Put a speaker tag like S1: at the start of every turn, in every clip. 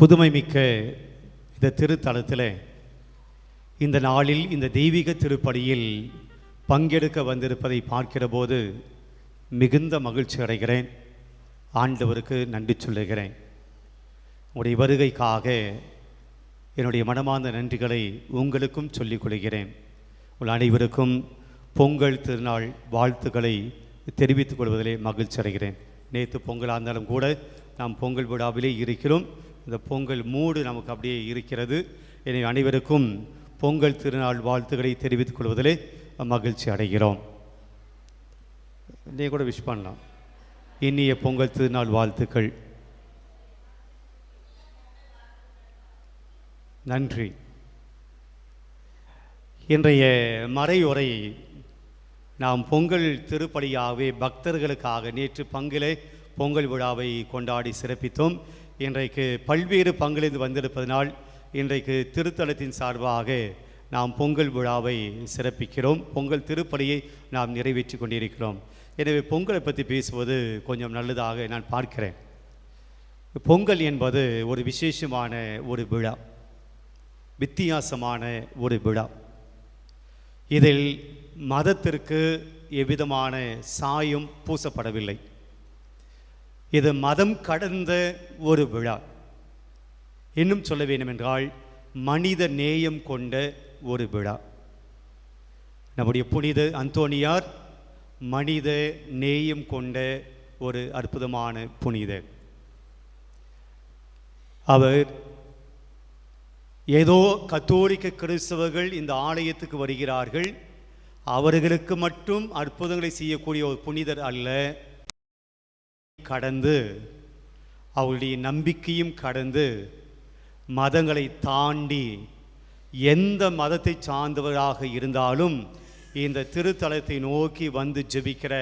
S1: புதுமை மிக்க இந்த திருத்தலத்தில் இந்த நாளில் இந்த தெய்வீக திருப்படியில் பங்கெடுக்க வந்திருப்பதை பார்க்கிற போது மிகுந்த மகிழ்ச்சி அடைகிறேன். ஆண்டவருக்கு நன்றி சொல்லுகிறேன். உங்களுடைய வருகைக்காக என்னுடைய மனமார்ந்த நன்றிகளை உங்களுக்கும் சொல்லிக் கொள்கிறேன். உங்கள் அனைவருக்கும் பொங்கல் திருநாள் வாழ்த்துக்களை தெரிவித்துக் கொள்வதிலே மகிழ்ச்சி அடைகிறேன். நேற்று பொங்கலாக இருந்தாலும் கூட நாம் பொங்கல் விழாவிலே இருக்கிறோம். இந்த பொங்கல் மூடு நமக்கு அப்படியே இருக்கிறது. எனவே அனைவருக்கும் பொங்கல் திருநாள் வாழ்த்துக்களை தெரிவித்துக் கொள்வதிலே மகிழ்ச்சி அடைகிறோம். நீ கூட விஷ் பண்ணலாம். இனிய பொங்கல் திருநாள் வாழ்த்துக்கள். நன்றி. இன்றைய மறையுரை நாம் பொங்கல் திருப்படியாகவே பக்தர்களுக்காக நேற்று பங்கிலே பொங்கல் விழாவை கொண்டாடி சிறப்பித்தோம். இன்றைக்கு பல்வேறு பங்களிந்து வந்திருப்பதனால் இன்றைக்கு திருத்தலத்தின் சார்பாக நாம் பொங்கல் விழாவை சிறப்பிக்கிறோம். பொங்கல் திருப்பலியை நாம் நிறைவேற்றி கொண்டிருக்கிறோம். எனவே பொங்கலை பற்றி பேசுவது கொஞ்சம் நல்லதாக நான் பார்க்கிறேன். பொங்கல் என்பது ஒரு விசேஷமான ஒரு விழா. வித்தியாசமான ஒரு விழா. இதில் மதத்திற்கு எவ்விதமான சாயம் பூசப்படவில்லை. இது மதம் கடந்த ஒரு விழா. இன்னும் சொல்ல வேண்டுமென்றால் மனித நேயம் கொண்ட ஒரு விழா. நம்முடைய புனித அந்தோனியார் மனித நேயம் கொண்ட ஒரு அற்புதமான புனிதர். அவர் ஏதோ கத்தோலிக்க கிறிஸ்தவர்கள் இந்த ஆலயத்துக்கு வருகிறார்கள். அவர்களுக்கு மட்டும் அற்புதங்களை செய்யக்கூடிய ஒரு புனிதர் அல்ல. கடந்து அவளுடைய நம்பிக்கையும் கடந்து மதங்களை தாண்டி எந்த மதத்தை சார்ந்தவராக இருந்தாலும் இந்த திருத்தலத்தை நோக்கி வந்து ஜெபிக்கிற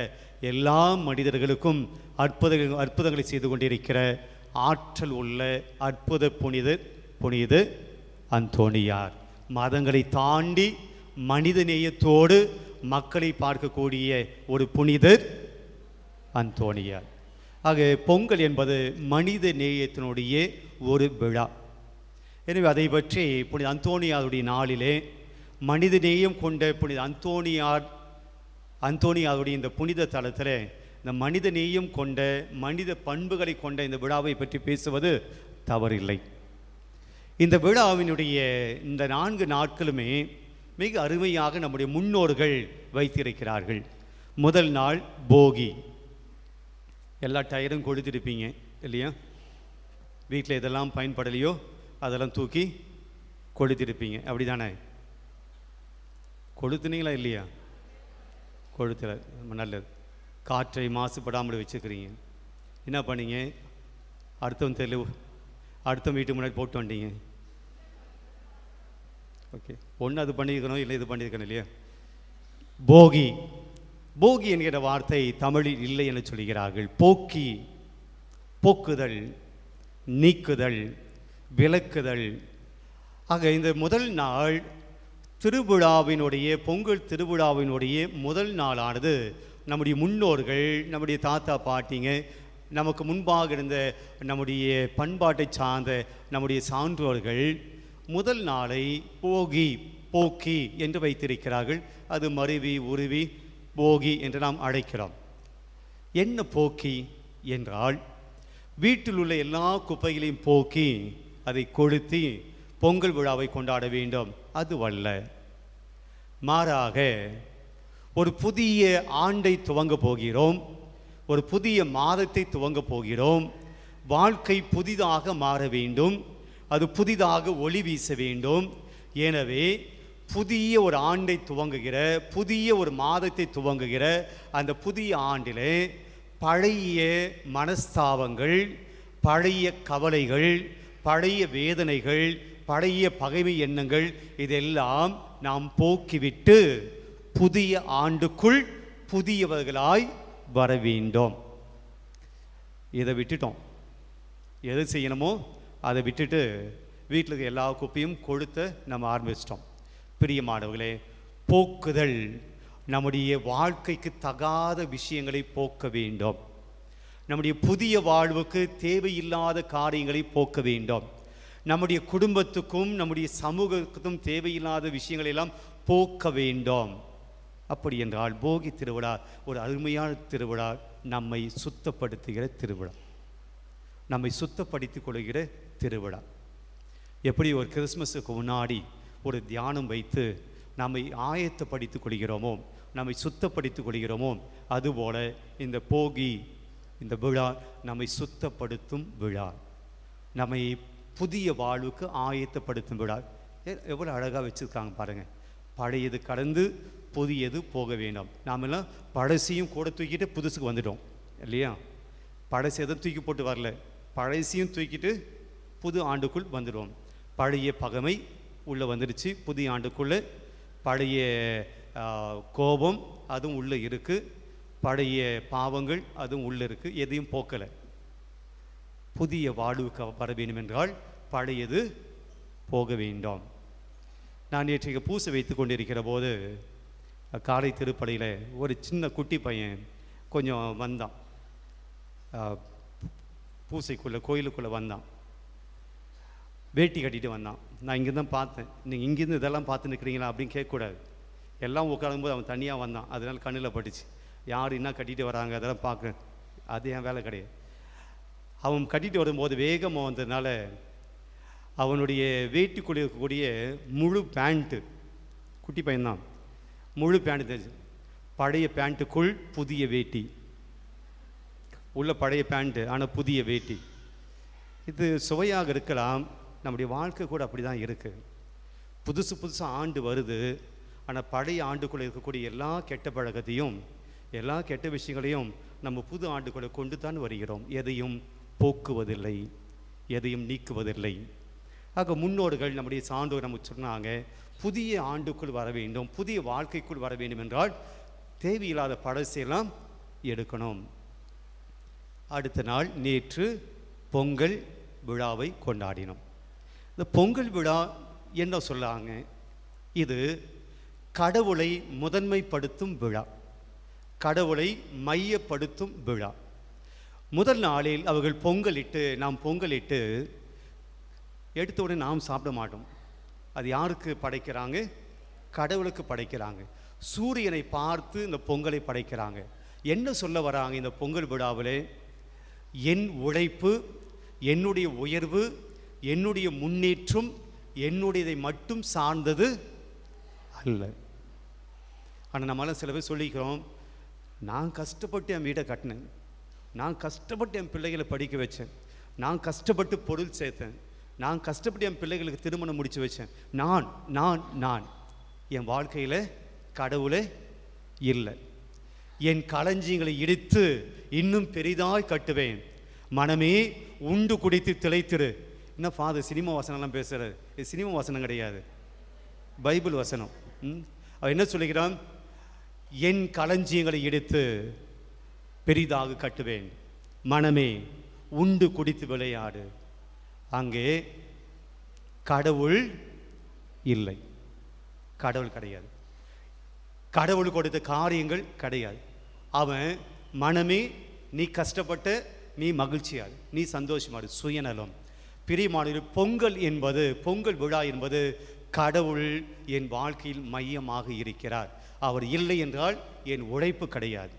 S1: எல்லா மனிதர்களுக்கும் அற்புத அற்புதங்களை செய்து கொண்டிருக்கிற ஆற்றல் உள்ள அற்புத புனித புனித அந்தோணியார் மதங்களை தாண்டி மனித நேயத்தோடு மக்களை பார்க்கக்கூடிய ஒரு புனிதர் அந்தோணியார் ஆக பொங்கல் என்பது மனித நேயத்தினுடைய ஒரு விழா. எனவே அதை பற்றி புனித அந்தோணியாருடைய நாளிலே மனித நேயம் கொண்ட புனித அந்தோணியார் அந்தோணியாருடைய இந்த புனித தலத்தில் இந்த மனித நேயம் கொண்ட மனித பண்புகளை கொண்ட இந்த விழாவை பற்றி பேசுவது தவறில்லை. இந்த விழாவினுடைய இந்த நான்கு நாட்களுமே மிக அருமையாக நம்முடைய முன்னோர்கள் வைத்திருக்கிறார்கள். முதல் நாள் போகி. எல்லா டயரும் கொளுத்திருப்பீங்க இல்லையா? வீட்டில் இதெல்லாம் பயன்படலையோ அதெல்லாம் தூக்கி கொளுத்திருப்பீங்க. அப்படி தானே கொளுத்துனீங்களா இல்லையா? கொளுத்தல ரொம்ப நல்லது. காற்றை மாசுபடாமல் வச்சுக்கிறீங்க. என்ன பண்ணீங்க? அடுத்தவன் தெரியல அடுத்த வீட்டு முன்னாடி போட்டு வந்தீங்க. ஓகே. ஒன்று அது பண்ணியிருக்கணும் இல்லை இது பண்ணியிருக்கணும் இல்லையா? போகி. போகி என்கிற வார்த்தை தமிழில் இல்லை என சொல்கிறார்கள். போக்கி போக்குதல் நீக்குதல் விளக்குதல். ஆக இந்த முதல் நாள் திருவிழாவினுடைய பொங்கல் திருவிழாவினுடைய முதல் நாளானது நம்முடைய முன்னோர்கள் நம்முடைய தாத்தா பாட்டிங்க நமக்கு முன்பாக இருந்த நம்முடைய பண்பாட்டை சார்ந்த நம்முடைய சான்றோர்கள் முதல் நாளை போகி போக்கி என்று வைத்திருக்கிறார்கள். அது மருவி உருவி போகி என்று நாம் அழைக்கிறோம். என்ன போக்கி என்றால் வீட்டில் உள்ள எல்லா குப்பைகளையும் போக்கி அதை கொளுத்தி பொங்கல் விழாவை கொண்டாட வேண்டும். அதுவல்ல மாறாக ஒரு புதிய ஆண்டை துவங்க போகிறோம். ஒரு புதிய மாதத்தை துவங்க போகிறோம். வாழ்க்கை புதிதாக மாற வேண்டும். அது புதிதாக ஒளி வீச வேண்டும். எனவே புதிய ஒரு ஆண்டை துவங்குகிற புதிய ஒரு மாதத்தை துவங்குகிற அந்த புதிய ஆண்டிலே பழைய மனஸ்தாபங்கள் பழைய கவலைகள் பழைய வேதனைகள் பழைய பகைமை எண்ணங்கள் இதெல்லாம் நாம் போக்கிவிட்டு புதிய ஆண்டுக்குள் புதியவர்களாய் வர வேண்டும். இதை விட்டுட்டோம். எது செய்யணுமோ அதை விட்டுட்டு வீட்டில் இருக்க எல்லா குப்பையும் கொளுத்த நம்ம ஆரம்பிச்சிட்டோம். பிரியமானவர்களே போக்குதல் நம்முடைய வாழ்க்கைக்கு தகாத விஷயங்களை போக்க வேண்டும். நம்முடைய புதிய வாழ்வுக்கு தேவையில்லாத காரியங்களை போக்க வேண்டும். நம்முடைய குடும்பத்துக்கும் நம்முடைய சமூகத்துக்கும் தேவையில்லாத விஷயங்களை எல்லாம் போக்க வேண்டும். அப்படி என்றால் போகி திருவிழா ஒரு அருமையான திருவிழா நம்மை சுத்தப்படுத்துகிற திருவிழா. நம்மை சுத்தப்படுத்திக் கொள்கிற திருவிழா. எப்படி ஒரு கிறிஸ்மஸுக்கு முன்னாடி ஒரு தியானம் வைத்து நம்மை ஆயத்தப்படுத்திக் கொள்கிறோமோ நம்மை சுத்தப்படுத்திக் கொள்கிறோமோ அதுபோல இந்த போகி இந்த விழா நம்மை சுத்தப்படுத்தும் விழா. நம்மை புதிய வாழ்வுக்கு ஆயத்தப்படுத்தும் விழா. எவ்வளோ அழகாக வச்சுருக்காங்க பாருங்கள் பழையது கடந்து புதியது போக வேண்டாம். நாமெல்லாம் பழசையும் கூட தூக்கிட்டு புதுசுக்கு வந்துட்டோம் இல்லையா? பழசு எதுவும் தூக்கி போட்டு வரல. பழசையும் தூக்கிட்டு புது ஆண்டுக்குள் வந்துடுவோம். பழைய பகமை உள்ளே வந்துடுச்சு. புதிய ஆண்டுக்குள்ளே பழைய கோபம் அதுவும் உள்ளே இருக்குது பழைய பாவங்கள் அதுவும் உள்ளே இருக்குது எதையும் போக்கலை. புதிய வாழ்வுக்கு வர வேண்டும் என்றால் பழையது போக வேண்டாம். நான் நேற்றைக்கு பூசை வைத்து கொண்டிருக்கிற போது காலை திருப்படையில் ஒரு சின்ன குட்டி பையன் கொஞ்சம் வந்தான். பூசைக்குள்ளே கோயிலுக்குள்ளே வந்தான். வேட்டி கட்டிட்டு வந்தான். நான் இங்கேருந்து தான் பார்த்தேன். நீங்கள் இங்கேருந்து இதெல்லாம் பார்த்து நிற்கிறீங்களா அப்படின்னு கேட்கக்கூடாது. எல்லாம் உட்காரும்போது அவன் தனியாக வந்தான். அதனால் கண்ணில் பட்டுச்சு. யார் என்ன கட்டிட்டு வராங்க அதெல்லாம் பார்க்குறேன் அது என் வேலை கிடையாது. அவன் கட்டிட்டு வரும்போது வேகமாக வந்ததுனால அவனுடைய வேட்டிக்குள்ளே இருக்கக்கூடிய முழு பேண்ட்டு குட்டி பையன்தான். முழு பேண்ட் தெரிஞ்சு. பழைய பேண்ட்டுக்குள் புதிய வேட்டி. உள்ள பழைய பேண்ட்டு ஆனால் புதிய வேட்டி. இது சுவையாக இருக்கலாம். நம்முடைய வாழ்க்கை கூட அப்படி தான் இருக்குது புதுசு புதுசாக ஆண்டு வருது. ஆனால் பழைய ஆண்டுக்குள்ளே இருக்கக்கூடிய எல்லா கெட்ட பழக்கத்தையும் எல்லா கெட்ட விஷயங்களையும் நம்ம புது ஆண்டுக்குள்ளே கொண்டு தான் வருகிறோம். எதையும் போக்குவதில்லை. எதையும் நீக்குவதில்லை. ஆக முன்னோர்கள் நம்முடைய சான்றோர் நமக்கு சொன்னாங்க புதிய ஆண்டுக்குள் வர வேண்டும். புதிய வாழ்க்கைக்குள் வர வேண்டும் என்றால் தேவையில்லாத பழசையெல்லாம் எடுக்கணும். அடுத்த நாள் நேற்று பொங்கல் விழாவை கொண்டாடினோம். இந்த பொங்கல் விழா என்ன சொல்லாங்க? இது கடவுளை முதன்மைப்படுத்தும் விழா. கடவுளை மையப்படுத்தும் விழா. முதல் நாளில் அவர்கள் பொங்கலிட்டு நாம் பொங்கலிட்டு எடுத்த உடனே நாம் சாப்பிட மாட்டோம். அது யாருக்கு படைக்கிறாங்க? கடவுளுக்கு படைக்கிறாங்க. சூரியனை பார்த்து இந்த பொங்கலை படைக்கிறாங்க. என்ன சொல்ல வராங்க இந்த பொங்கல் விழாவிலே? என் உழைப்பு என்னுடைய உயர்வு என்னுடைய முன்னேற்றம் என்னுடையதை மட்டும் சார்ந்தது அல்ல. ஆனால் நம்மளாம் சில பேர் சொல்லிக்கிறோம் நான் கஷ்டப்பட்டு என் வீடை கட்டினேன். நான் கஷ்டப்பட்டு என் பிள்ளைகளை படிக்க வச்சேன். நான் கஷ்டப்பட்டு பொருள் சேர்த்தேன். நான் கஷ்டப்பட்டு என் பிள்ளைகளுக்கு திருமணம் முடித்து வச்சேன். நான் நான் நான். என் வாழ்க்கையில் கடவுளே இல்லை. என் களஞ்சியங்களை இடித்து இன்னும் பெரிதாய் கட்டுவேன். மனமே உண்டு குடித்து திளைத்திரு. என்ன ஃபாதர் சினிமா வசனம்லாம் பேசுகிறார் இது சினிமா வசனம் கிடையாது. பைபிள் வசனம். ம்? என்ன சொல்லுகிறான் என் களஞ்சியங்களை எடுத்து பெரிதாக கட்டுவேன். மனமே உண்டு குடித்து விளையாடு. அங்கே கடவுள் இல்லை. கடவுள் கிடையாது. கடவுள் கொடுத்த காரியங்கள் கிடையாது. அவன் மனமே நீ கஷ்டப்பட்டு நீ மகிழ்ச்சியாடு நீ சந்தோஷமாடு சுயநலம். பிரியமானது பொங்கல் என்பது பொங்கல் விழா என்பது கடவுள் என் வாழ்க்கையில் மையமாக இருக்கிறார். அவர் இல்லை என்றால் என் உழைப்பு கிடையாது.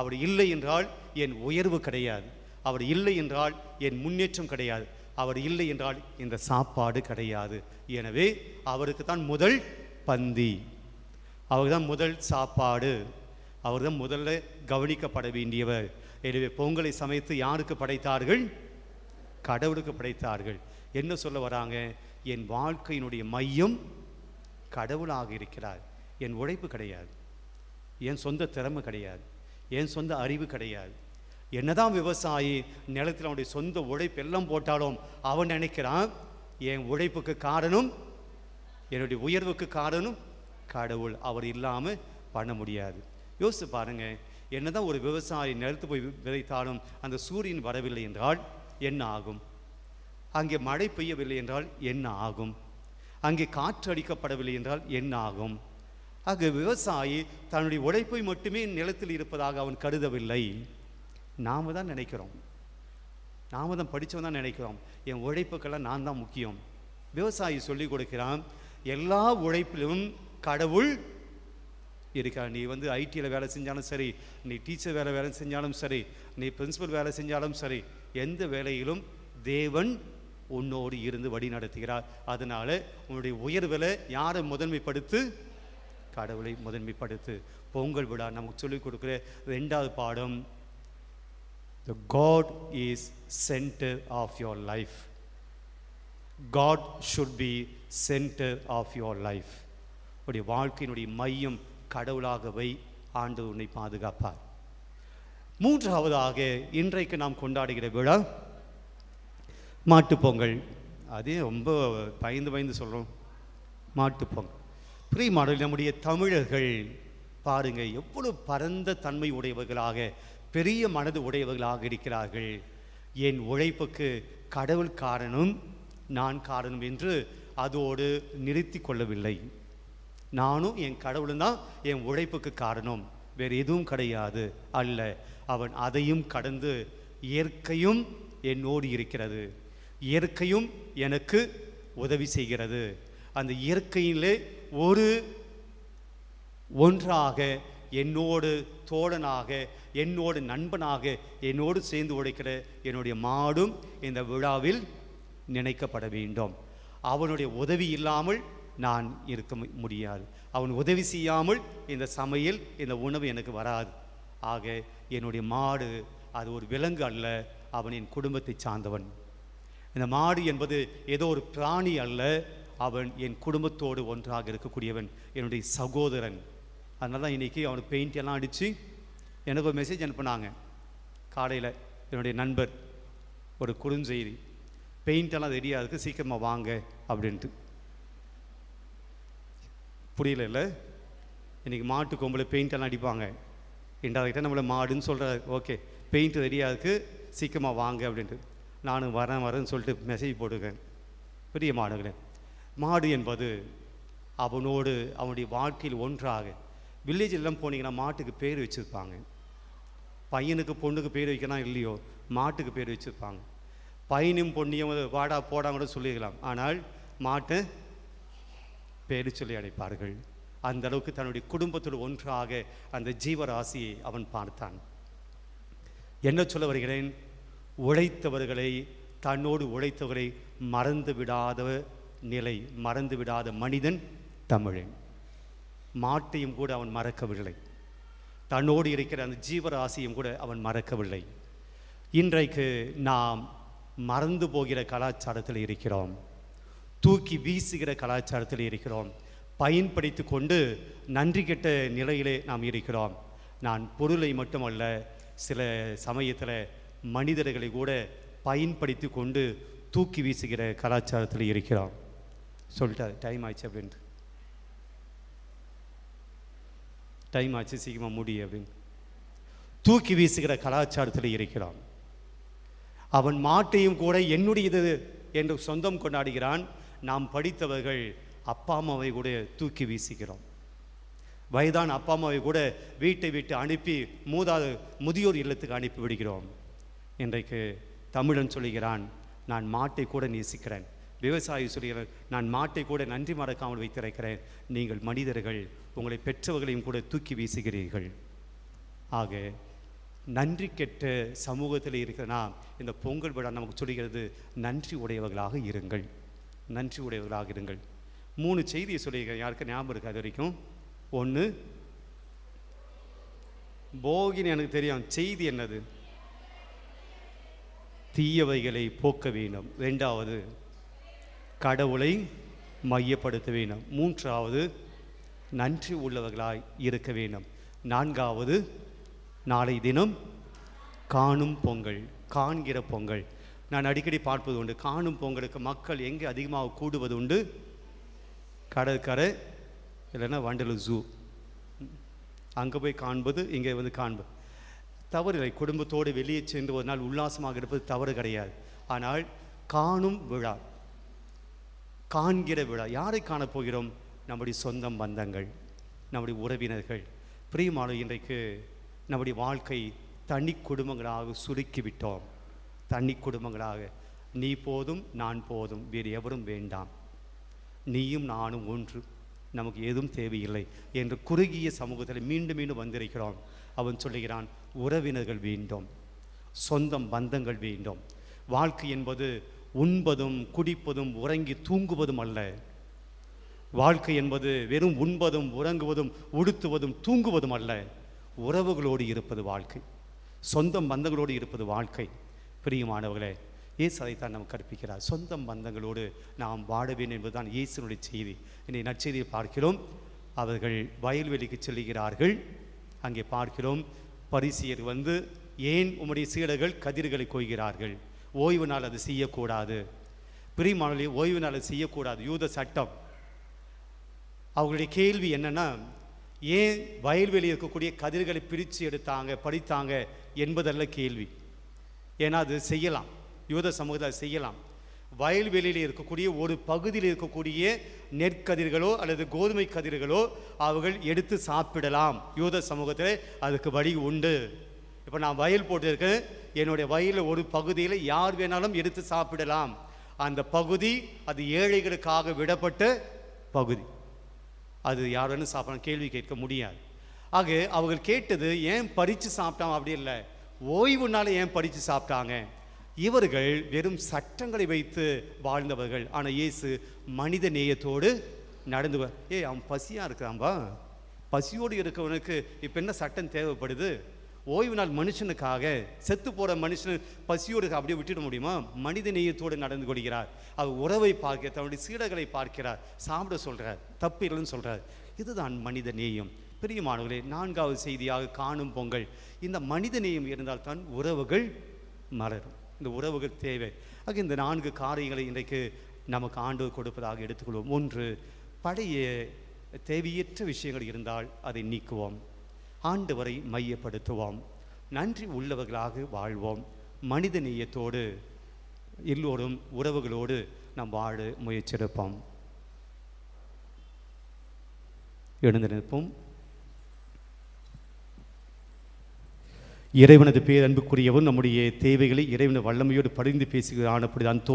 S1: அவர் இல்லை என்றால் என் உயர்வு கிடையாது. அவர் இல்லை என்றால் என் முன்னேற்றம் கிடையாது. அவர் இல்லை என்றால் இந்த சாப்பாடு கிடையாது. எனவே அவருக்கு தான் முதல் பந்தி. அவர் தான் முதல் சாப்பாடு. அவர் தான் முதல்ல கவனிக்கப்பட வேண்டியவர். எனவே பொங்கலை சமைத்து யாருக்கு படைத்தார்கள்? கடவுளுக்கு படைத்தார்கள். என்ன சொல்ல வராங்க? என் வாழ்க்கையினுடைய மையம் கடவுளாக இருக்கிறார். என் உழைப்பு கிடையாது. என் சொந்த திறமை கிடையாது. என் சொந்த அறிவு கிடையாது. என்னதான் விவசாயி நிலத்தில் அவனுடைய சொந்த உழைப்பு எல்லாம் போட்டாலும் அவன் நினைக்கிறான் என் உழைப்புக்கு காரணம் என்னுடைய உயர்வுக்கு காரணம் கடவுள். அவர் இல்லாமல் பண்ண முடியாது. யோசித்து பாருங்க. என்னதான் ஒரு விவசாயி நிலத்து போய் விதைத்தாலும் அந்த சூரியன் வரவில்லை என்றால் என்ன ஆகும்? அங்கே மழை பெய்யவில்லை என்றால் என்ன ஆகும்? அங்கே காற்று அடிக்கப்படவில்லை என்றால் என்ன ஆகும்? ஆக விவசாயி தன்னுடைய உழைப்பை மட்டுமே நிலத்தில் இருப்பதாக அவன் கருதவில்லை. நாம தான் நினைக்கிறோம். நாம தான் படித்தவன் தான் நினைக்கிறோம். என் உழைப்புக்கெல்லாம் நான் தான் முக்கியம். விவசாயி சொல்லிக் கொடுக்கிறான் எல்லா உழைப்பிலும் கடவுள் இருக்கா நீ வந்து ஐடியில் வேலை செஞ்சாலும் சரி நீ டீச்சர் வேலை வேலை செஞ்சாலும் சரி நீ பிரின்சிபல் வேலை செஞ்சாலும் சரி எந்த வேலையிலும் தேவன் உன்னோடு இருந்து வழி நடத்துகிறார். அதனால் உன்னுடைய உயர்வில் யாரை முதன்மைப்படுத்து? கடவுளை முதன்மைப்படுத்து. பொங்கல் விழா நமக்கு சொல்லிக் கொடுக்குற ரெண்டாவது பாடம் the God is centre of your life God should be centre of your life உடைய வாழ்க்கையினுடைய மையம் கடவுளாகவை ஆண்டு உன்னை பாதுகாப்பார். மூன்றாவதாக இன்றைக்கு நாம் கொண்டாடுகிற விழா மாட்டுப்பொங்கல் அதே ரொம்ப பயந்து பயந்து சொல்கிறோம் மாட்டுப்பொங்கல் பிரியமானவர்களே நம்முடைய தமிழர்கள் பாருங்கள் எவ்வளவு பரந்த தன்மை உடையவர்களாக பெரிய மனது உடையவர்களாக இருக்கிறார்கள். என் உழைப்புக்கு கடவுள் காரணம் நான் காரணம் என்று அதோடு நிறுத்தி கொள்ளவில்லை. நானும் என் கடவுளும் தான் என் உழைப்புக்கு காரணம். வேறு எதுவும் கிடையாது அல்ல. அவன் அதையும் கடந்து இயற்கையும் என்னோடு இருக்கிறது. இயற்கையும் எனக்கு உதவி செய்கிறது. அந்த இயற்கையிலே ஒரு ஒன்றாக என்னோடு தோழனாக என்னோடு நண்பனாக என்னோடு சேர்ந்து உழைக்கிற என்னுடைய மாடும் இந்த விழாவில் நினைக்கப்பட வேண்டும். அவனுடைய உதவி இல்லாமல் நான் இருக்க மு- முடியாது. அவன் உதவி செய்யாமல் இந்த சமையல் இந்த உணவு எனக்கு வராது. ஆக என்னுடைய மாடு அது ஒரு விலங்கு அல்ல அவன் என் குடும்பத்தை சார்ந்தவன். இந்த மாடு என்பது ஏதோ ஒரு பிராணி அல்ல அவன் என் குடும்பத்தோடு ஒன்றாக இருக்கக்கூடியவன் என்னுடைய சகோதரன். அதனால தான் இன்றைக்கி அவனுக்கு பெயிண்ட் எல்லாம் அடித்து எனக்கு ஒரு மெசேஜ் அனுப்புனாங்க. காலையில் என்னுடைய நண்பர் ஒரு குறுஞ்செய்தி பெயிண்ட் எல்லாம் ரெடியாக இருக்குது சீக்கிரமாக வாங்க அப்படின்ட்டு. புரியல இல்லை இன்றைக்கி மாட்டு கொம்பில் பெயிண்டெல்லாம் அடிப்பாங்க. இன்டெரக்டாக நம்மளை மாடுன்னு சொல்கிறாரு ஓகே பெயிண்ட் ரெடியாக இருக்குது சீக்கிரமாக வாங்க அப்படின்ட்டு. நானும் வரேன் வரேன்னு சொல்லிட்டு மெசேஜ் போடுவேன் பெரிய மாடுகளே. மாடு என்பது அவனோடு அவனுடைய வாழ்க்கையில் ஒன்றாக. வில்லேஜ் எல்லாம் போனீங்கன்னா மாட்டுக்கு பேர் வச்சுருப்பாங்க. பையனுக்கு பொண்ணுக்கு பேர் வைக்கணும் இல்லையோ? மாட்டுக்கு பேர் வச்சுருப்பாங்க. பையனும் பொண்ணையும் வாடா போடாங்கன்னு கூட சொல்லிக்கலாம் ஆனால் மாட்டு பேரு சொல்லி அழைப்பார்கள். அந்த அளவுக்கு தன்னுடைய குடும்பத்தோடு ஒன்றாக அந்த ஜீவராசியை அவன் பார்த்தான். என்ன சொல்ல வருகிறேன்? உழைத்தவர்களை தன்னோடு உழைத்தவரை மறந்து விடாத நிலை மறந்து விடாத மனிதன் தமிழன். மாட்டையும் கூட அவன் மறக்கவில்லை. தன்னோடு இருக்கிற அந்த ஜீவராசியும் கூட அவன் மறக்கவில்லை. இன்றைக்கு நாம் மறந்து போகிற கலாச்சாரத்தில் இருக்கிறோம். தூக்கி வீசுகிற கலாச்சாரத்தில் இருக்கிறோம். பயன்படுத்தி கொண்டு நன்றி கெட்ட நிலையிலே நாம் இருக்கிறோம். நான் பொருளை மட்டுமல்ல சில சமயத்தில் மனிதர்களை கூட பயன்படுத்தி கொண்டு தூக்கி வீசுகிற கலாச்சாரத்தில் இருக்கிறோம். சொல்லிட்டாரு டைம் ஆயிடுச்சு அப்படின்ட்டு. டைம் ஆச்சு சீக்கிரமாக முடி அப்படின்னு. தூக்கி வீசுகிற கலாச்சாரத்தில் இருக்கிறான் அவன் மாட்டையும் கூட என்னுடையது என்று சொந்தம் கொண்டாடுகிறான். நாம் படித்தவர்கள் அப்பா அம்மாவை கூட தூக்கி வீசுகிறோம். வயதான அப்பா அம்மாவை கூட வீட்டை விட்டு அனுப்பி மூதாவது முதியோர் இல்லத்துக்கு அனுப்பி விடுகிறோம். இன்றைக்கு தமிழன் சொல்லுகிறான் நான் மாட்டை கூட நேசிக்கிறேன். விவசாயி சொல்கிறார் நான் மாட்டை கூட நன்றி மறக்காமல் வைத்திருக்கிறேன். நீங்கள் மனிதர்கள் உங்களை பெற்றவர்களையும் கூட தூக்கி வீசுகிறீர்கள். ஆக நன்றி கெட்ட சமூகத்தில் இருக்கிறனா இந்த பொங்கல் விழா நமக்கு சொல்கிறது நன்றி உடையவர்களாக இருங்கள். நன்றி உடையவர்களாக இருங்கள் மூணு செய்தியை சொல்லியிருக்கேன். யாருக்கு ஞாபகம் இருக்கு அது வரைக்கும்? ஒன்று போகின்னு எனக்கு தெரியும். செய்தி என்னது? தீயவைகளை போக்க வேண்டும். ரெண்டாவது கடவுளை மையப்படுத்த வேண்டும். மூன்றாவது நன்றி உள்ளவர்களாய் இருக்க வேண்டும். நான்காவது நாளை தினம் காணும் பொங்கல் காண்கிற பொங்கல். நான் அடிக்கடி பார்ப்பது உண்டு. காணும் பொங்கலுக்கு மக்கள் எங்கே அதிகமாக கூடுவது உண்டு? கடற்கரை இல்லைன்னா வண்டலூர் ஜூ அங்கே போய் காண்பது இங்கே வந்து காண்பது. தவறு இல்லை. குடும்பத்தோடு வெளியே சென்று ஒரு நாள் உல்லாசமாக இருப்பது தவறு கிடையாது. ஆனால் காணும் விழா காண்கிற விழா. யாரை காணப்போகிறோம் நம்முடைய சொந்தம் பந்தங்கள் நம்முடைய உறவினர்கள். பிரியமான இன்றைக்கு நம்முடைய வாழ்க்கை தனி குடும்பங்களாக சுருக்கிவிட்டோம். தனி குடும்பங்களாக நீ போதும் நான் போதும் வேறு எவரும் வேண்டாம். நீயும் நானும் ஒன்று. நமக்கு எதுவும் தேவையில்லை என்று குறுகிய சமூகத்தில் மீண்டும் மீண்டும் வந்திருக்கிறோம். அவன் சொல்லுகிறான் உறவினர்கள் வேண்டும். சொந்தம் பந்தங்கள் வேண்டும். வாழ்க்கை என்பது உண்பதும் குடிப்பதும் உறங்கி தூங்குவதும் அல்ல. வாழ்க்கை என்பது வெறும் உண்பதும் உறங்குவதும் உடுத்துவதும் தூங்குவதும் அல்ல. உறவுகளோடு இருப்பது வாழ்க்கை. சொந்தம் பந்தங்களோடு இருப்பது வாழ்க்கை. பிரியமானவர்களே இயேசு அதைத்தான் நாம் கற்பிக்கிறார். சொந்தம் பந்தங்களோடு நாம் வாழ வேண்டும் என்பதுதான் இயேசுனுடைய செய்தி. இன்னைக்கு நற்செய்தியை பார்க்கிறோம். அவர்கள் வயல்வெளிக்கு செல்கிறார்கள். அங்கே பார்க்கிறோம் பரிசியர் வந்து ஏன் உம்முடைய சீடர்கள் கதிர்களை கொய்கிறார்கள்? ஓய்வு நாள் அது செய்யக்கூடாது. பிரிமானலே ஓய்வு நாள் அது செய்யக்கூடாது. யூத சட்டம். அவங்களுடைய கேள்வி என்னென்னா ஏன் வயல்வெளி இருக்கக்கூடிய கதிர்களை பிரித்து எடுத்தாங்க படித்தாங்க என்பதல்ல கேள்வி. ஏன்னா அது செய்யலாம். யூத சமூகத்தை அது செய்யலாம். வயல்வெளியில் இருக்கக்கூடிய ஒரு பகுதியில் இருக்கக்கூடிய நெற்கதிர்களோ அல்லது கோதுமை கதிர்களோ அவர்கள் எடுத்து சாப்பிடலாம். யூத சமூகத்தில் அதுக்கு வழி உண்டு. இப்போ நான் வயல் போட்டிருக்கேன். என்னுடைய வயலில் ஒரு பகுதியில் யார் வேணாலும் எடுத்து சாப்பிடலாம். அந்த பகுதி அது ஏழைகளுக்காக விடப்பட்ட பகுதி. அது யார் வேணும் சாப்பிடலாம். கேள்வி கேட்க முடியாது. ஆக அவர்கள் கேட்டது ஏன் பறித்து சாப்பிட்டான்? அப்படி இல்லை. ஓய்வுனால ஏன் படித்து சாப்பிட்டாங்க? இவர்கள் வெறும் சட்டங்களை வைத்து வாழ்ந்தவர்கள். ஆனால் இயேசு மனித நேயத்தோடு நடந்துவர் ஏய் அவன் பசியாக இருக்கிறான்பா பசியோடு இருக்கவனுக்கு இப்போ என்ன சட்டம் தேவைப்படுது? ஓய்வு நாள் மனுஷனுக்காக செத்து போகிற மனுஷன் பசியோடு அப்படியே விட்டுட முடியுமா? மனித நேயத்தோடு நடந்து கொள்கிறார். அவர் உறவை பார்க்க தன்னுடைய சீடர்களை பார்க்கிறார். சாப்பிட சொல்கிறார் தப்பு இல்லைன்னு சொல்கிறார் இதுதான் மனித நேயம். பிரியமானவர்களே நான்காவது செய்தியாக காணும் பொங்கல். இந்த மனித நேயம் இருந்தால் தான் உறவுகள் மலரும். இந்த உறவுகள் தேவை. ஆக இந்த நான்கு காரியங்களை இன்றைக்கு நமக்கு ஆண்டு கொடுப்பதாக எடுத்துக்கொள்வோம். ஒன்று பழைய தேவையற்ற விஷயங்கள் இருந்தால் அதை நீக்குவோம். ஆண்டவரை மையப்படுத்துவோம். நன்றி உள்ளவர்களாக வாழ்வோம். மனித நேயத்தோடு எல்லோரும் உறவுகளோடு நாம் வாழ முயற்சிருப்போம் எழுந்திருப்போம். இறைவனது பேரன்புக்குரியவன் நம்முடைய தேவைகளை இறைவன வல்லமையோடு பரிந்து பேசுகிறான் அப்படி அந்தோன்